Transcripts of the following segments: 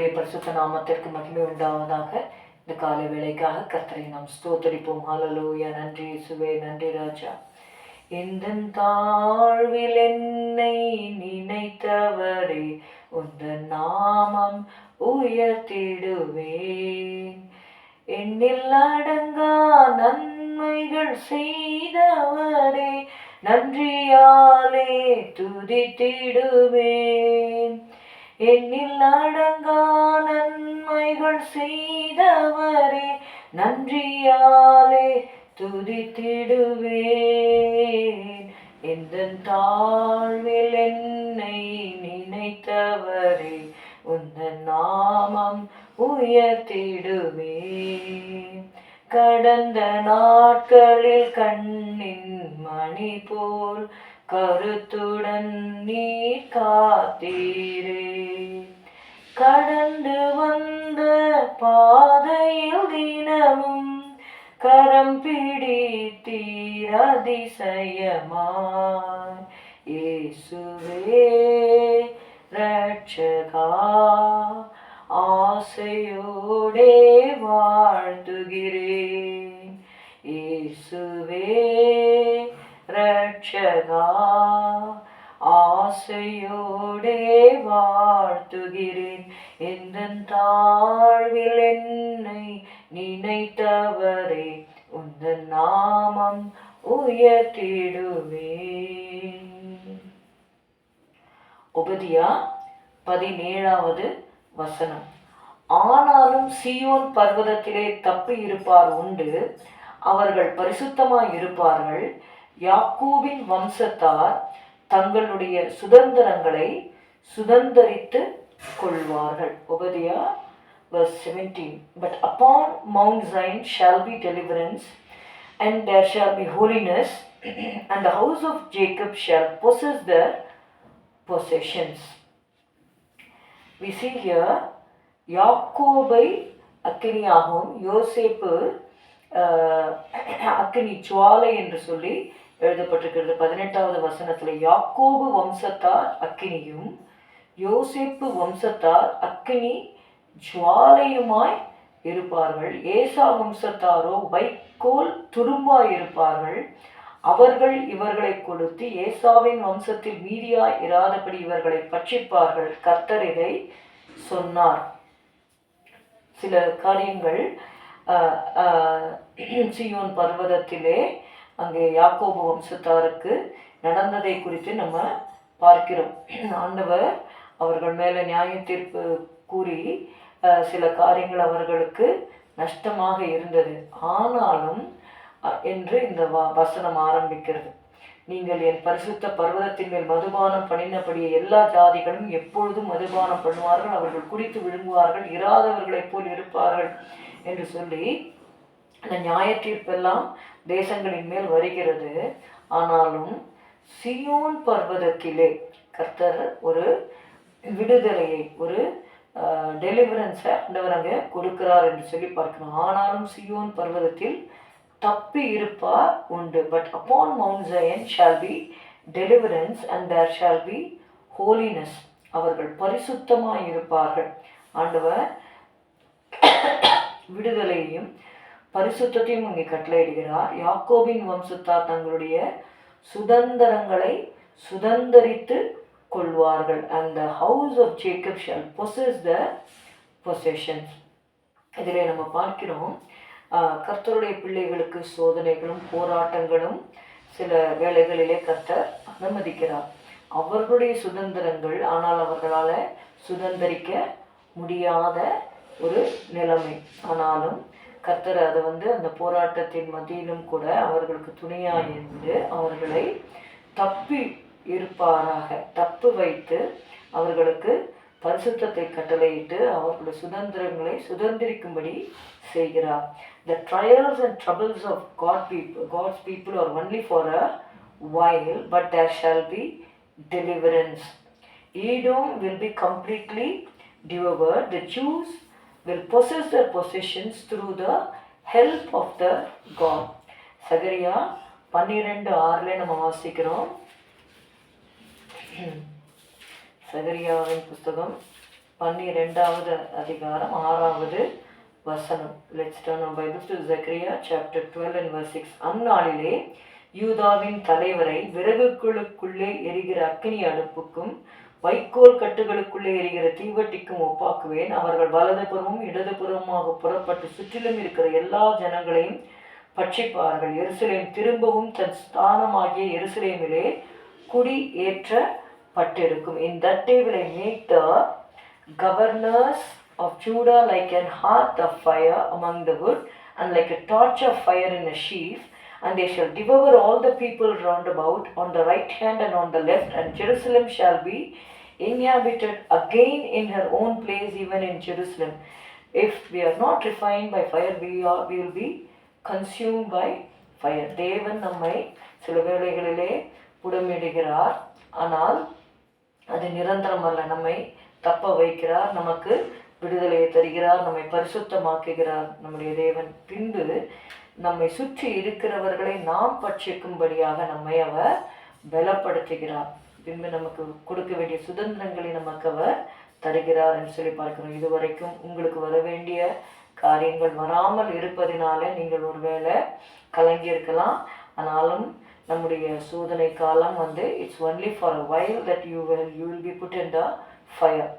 கர்த்தருடைய பரிசுத்த நாமத்திற்கு மகிமை உண்டாவதாக இந்த காலை வேலைக்காக கர்த்தரை நாம் ஸ்தோத்தரிப்போம். ஹalleluya நன்றி சுவே நன்றி ராஜா. எந்த தாழ்வில் என்னை நினைத்தவரே உந்த நாமம் உயர்த்திடுவேன். எண்ணில் அடங்கா நன்மைகள் செய்தவரே நன்றியாலே துதித்திடுவேன். எண்ணில் அடங்கா நன்மைகள் செய்தவரே நன்றியாலே துதித்திடுவேன். எந்த தாழ்வில் என்னை நினைத்தவரே உந்த நாமம் உயர்த்திடுவேன். கடந்த நாட்களில் கண்ணின் மணி போல் கருத்துடன் நீ காத்தீரே. கடந்து வந்த பாதையில் தினமும் கரம் பிடித்தீர் அதிசயமாய். இயேசுவே ரட்சகா ஆசையோடே வாழ்த்துகிறேன். இயேசுவே ரட்சகா ஆசையோடே வாழ்த்துகிறேன் எந்த தாழ்வில் என்னை நினைத்தவரே உந்த நாமம் உயர்த்திடுவேன் உபதியா பதினேழாவது வசனம் ஆனாலும் சீயோன் பர்வதத்திலே தப்பி இருப்பார் உண்டு அவர்கள் பரிசுத்தமாய் இருப்பார்கள் யாக்கூபின் வம்சத்தார் தங்களுடைய சுதந்திரங்களை சுதந்திரித்து கொள்வார்கள் உபதியா verse 17 but upon mount zion shall be deliverance and there shall be holiness and the house of jacob shall possess their possessions we see here யாக்கோபை அக்கினியாகவும் யோசேப்பு அக்கினி சுவாலை என்று சொல்லி எழுதப்பட்டிருக்கிறது. பதினெட்டாவது வசனத்துல யாக்கோபு வம்சத்தார் அக்கினியும் யோசிப்பு வம்சத்தார் அக்கினி ஜுவாலையுமாய் இருப்பார்கள். ஏசா வம்சத்தாரோ வைக்கோல் துரும்பாய் இருப்பார்கள். அவர்கள் இவர்களை கொடுத்து ஏசாவின் வம்சத்தில் மீதியாய் இராதபடி இவர்களை பட்சிப்பார்கள். கர்த்தர் இதை சொன்னார். சில காரியங்கள் ஆஹ், ஆஹ், பர்வதத்திலே அங்கே யாக்கோபு வம்சத்தாருக்கு நடந்ததை குறித்து நம்ம பார்க்கிறோம். ஆண்டவர் அவர்கள் மேலே நியாய தீர்ப்பு கூறி சில காரியங்கள் அவர்களுக்கு நஷ்டமாக இருந்தது. ஆனாலும் என்று இந்த வ- வசனம் ஆரம்பிக்கிறது. நீங்கள் என் பரிசுத்த பர்வதத்தின் மேல் மதுபானம் பண்ணினபடியே எல்லா ஜாதிகளும் எப்பொழுதும் மதுபானம் பண்ணுவார்கள் அவர்கள் குடித்து விழுங்குவார்கள் இராதவர்களைப் போல் இருப்பார்கள் என்று சொல்லி அந்த நியாய தீர்ப்பெல்லாம் தேசங்களின் மேல் வருகிறது. ஆனாலும் சியோன் பர்வதத்திலே கர்த்தர் ஒரு விடுதலையை ஒரு டெலிவரன்ஸை ஆண்டவர் அங்கே கொடுக்கிறார் என்று சொல்லி பார்க்கணும் ஆனாலும் சியோன் பர்வதத்தில் தப்பி இருப்பார் உண்டு. But upon mount Zion shall be deliverance and there shall be holiness அவர்கள் பரிசுத்தமாக இருப்பார்கள். ஆண்டவர் விடுதலையையும் பரிசுத்தையும் இங்கே கட்டளையிடுகிறார். யாக்கோபின் வம்சத்தார் தங்களுடைய சுதந்திரங்களை சுதந்தரித்து கொள்வார்கள். அந்த house of Jacob shall possess the possessions இதில் நம்ம பார்க்கிறோம் கர்த்தருடைய பிள்ளைகளுக்கு சோதனைகளும் போராட்டங்களும் சில வேலைகளிலே கர்த்தர் அனுமதிக்கிறார். அவர்களுடைய சுதந்திரங்கள் ஆனால் அவர்களால் சுதந்தரிக்க முடியாத ஒரு நிலைமை. ஆனாலும் கர்த்தர் அதை வந்து அந்த போராட்டத்தின் மத்தியிலும் கூட அவர்களுக்கு துணையாக இருந்து அவர்களை தப்பி இருப்பாராக தப்பு வைத்து அவர்களுக்கு பரிசுத்தத்தை கட்டளையிட்டு அவர்களுடைய சுதந்திரங்களை சுதந்திரிக்கும்படி செய்கிறார் the trials and troubles of God people God's people are only for a while but there shall be deliverance Edom will be completely devour the Jews will possess their possessions through the help of the God. Zechariah பன்னிரெண்டு ஆறில் நம்ம வாசிக்கிறோம். சகரியாவின் புஸ்தகம் பன்னிரெண்டாவது அதிகாரம் ஆறாவது வசனம். Let's turn our Bibles to Zechariah chapter 12 and verse 6 அந்நாளிலே யூதாவின் தலைவரை விறகுக்குழுக்குள்ளே எரிகிற அக்னி அடுப்புக்கும் வைக்கோல் கட்டுகளுக்குள்ளே எரிகிற தீவட்டிக்கும் ஒப்பாக்குவேன். அவர்கள் வலதுபுறமும் இடதுபுறமாக புறப்பட்டு சுற்றிலும் இருக்கிற எல்லா ஜனங்களையும் பட்சிப்பார்கள். எருசலேம் திரும்பவும் தன் ஸ்தானமாகிய எருசலேமிலே குடி ஏற்றப்பட்டிருக்கும். in that day will I make the governors of Judah like an hearth of fire among the wood, and like a torch of fire in a sheaf, and they shall devour all the people round about on the right hand and on the left, and Jerusalem shall be inhabited again in her own place, even in Jerusalem. If we are not refined by fire, we are we will be consumed by fire. தேவன் நம்மை சில வேளைகளிலே புடமிடுகிறார் ஆனால் அது நிரந்தரம் அல்ல நம்மை தப்ப வைக்கிறார் நமக்கு விடுதலையை தருகிறார் நம்மை பரிசுத்தமாக்குகிறார் நம்முடைய தேவன் பின்பு நம்மை சுற்றி இருக்கிறவர்களை நாம் பட்சிக்கும்படியாக நம்மை அவர் பலப்படுத்துகிறார். பின்பு நமக்கு கொடுக்க வேண்டிய சுதந்திரங்களை நமக்கு அவர் தருகிறார் என்று சொல்லி பார்க்கிறோம். இதுவரைக்கும் உங்களுக்கு வர வேண்டிய காரியங்கள் வராமல் இருப்பதினால நீங்கள் ஒருவேளை கலங்கி இருக்கலாம் ஆனாலும் நம்முடைய சோதனை காலம் வந்து it's only for a while that you will you will be put in the fire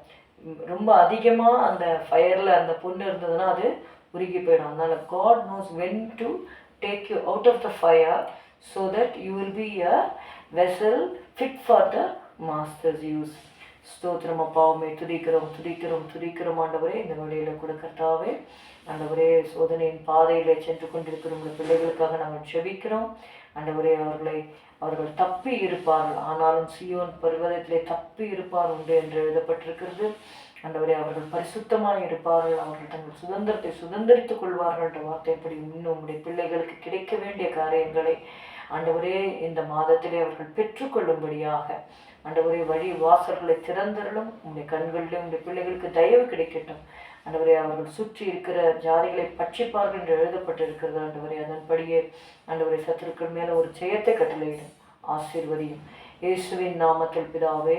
ரொம்ப அதிகமாக அந்த ஃபயரில் அந்த பொண்ணு இருந்ததுன்னா அது உருகி போயிடும். அதனால் God knows when to take you out of the fire so that you will be a vessel fit for the master's use ஸ்தோத்திரம் அப்பாவுமே துதிக்கிறோம் துதிக்கிறோம் துதிக்கிறோம். ஆண்டவரே இந்த வழியில் கூட கர்த்தாவே ஆண்டவரே சோதனையின் பாதையில் சென்று கொண்டிருக்கிற உங்கள் பிள்ளைகளுக்காக நாங்கள் செபிக்கிறோம். ஆண்டவரே அவர்களை அவர்கள் தப்பி இருப்பார்கள். ஆனாலும் சியோன் பர்வதத்திலே தப்பி இருப்பார் உண்டு என்று எழுதப்பட்டிருக்கிறது. ஆண்டவரே அவர்கள் பரிசுத்தமாக இருப்பார்கள் அவர்கள் தங்கள் சுதந்திரத்தை சுதந்திரித்துக் கொள்வார்கள் என்ற வார்த்தைப்படி இன்னும் உங்களுடைய பிள்ளைகளுக்கு கிடைக்க வேண்டிய காரியங்களை ஆண்டவரே இந்த மாதத்திலே அவர்கள் பெற்றுக்கொள்ளும்படியாக ஆண்டவரே வழி வாசல்களை திறந்தருளும் உங்களுடைய கண்களிலே உங்களுடைய பிள்ளைகளுக்கு தயவு கிடைக்கட்டும். ஆண்டவரே அவர்கள் சுற்றி இருக்கிற ஜாதிகளை பட்சிப்பார்கள் என்று எழுதப்பட்டிருக்கிறது. ஆண்டவரே அதன்படியே ஆண்டவரை சத்துருக்கள் மேலே ஒரு ஜெயத்தை கட்டளையிடும் ஆசீர்வதியும். இயேசுவின் நாமத்தில் பிதாவே